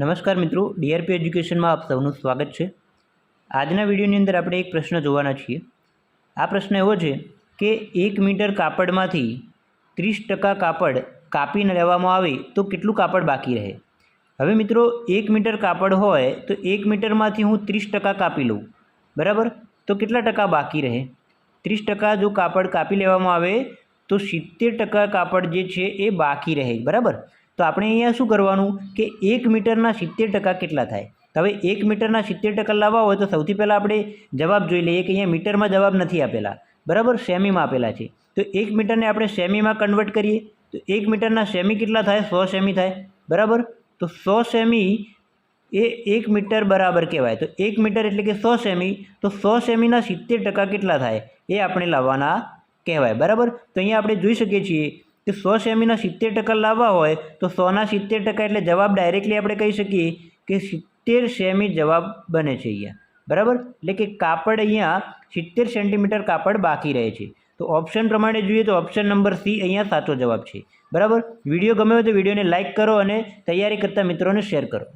નમસ્કાર મિત્રો, ડીઆરપી એજ્યુકેશનમાં આપ સૌનું સ્વાગત છે. આજના વિડીયોની અંદર આપણે એક પ્રશ્ન જોવાના છીએ. આ પ્રશ્ન એવો છે કે એક મીટર કાપડમાંથી ત્રીસ ટકા કાપડ કાપીને લેવામાં આવે તો કેટલું કાપડ બાકી રહે? હવે મિત્રો, એક મીટર કાપડ હોય તો એક મીટરમાંથી હું ત્રીસ ટકા કાપી લઉં. બરાબર? તો કેટલા ટકા બાકી રહે? ત્રીસ ટકા જો કાપડ કાપી લેવામાં આવે તો સિત્તેર ટકા કાપડ જે છે એ બાકી રહે. બરાબર? તો આપણે અહીંયા શું કરવાનું કે એક મીટરના સિત્તેર ટકા કેટલા થાય? હવે એક મીટરના સિત્તેર ટકા લાવવા હોય તો સૌથી પહેલાં આપણે જવાબ જોઈ લઈએ કે અહીંયા મીટરમાં જવાબ નથી આપેલા. બરાબર? સેમીમાં આપેલા છે. તો એક મીટરને આપણે સેમીમાં કન્વર્ટ કરીએ. તો એક મીટરના સેમી કેટલા થાય? સો સેમી થાય. બરાબર? તો સો સેમી એ એક મીટર બરાબર કહેવાય. તો એક મીટર એટલે કે સો સેમી. તો સો સેમીના સિત્તેર ટકા કેટલા થાય? એ આપણે લાવવાના કહેવાય. બરાબર? તો અહીંયા આપણે જોઈ શકીએ છીએ કે સો સેમીના સિત્તેર ટકા લાવવા હોય, તો સોના સિત્તેર ટકા એટલે જવાબ ડાયરેક્ટલી આપણે કહી શકીએ કે સિત્તેર સેમી જવાબ બને છે અહીંયા. બરાબર? એટલે કે કાપડ અહીંયા સિત્તેર સેન્ટીમીટર કાપડ બાકી રહે છે. તો ઓપ્શન પ્રમાણે જોઈએ તો ઓપ્શન નંબર સી અહીંયા સાચો જવાબ છે. બરાબર? વીડિયો ગમે હોય તો વિડીયોને લાઇક કરો અને તૈયારી કરતા મિત્રોને શેર કરો.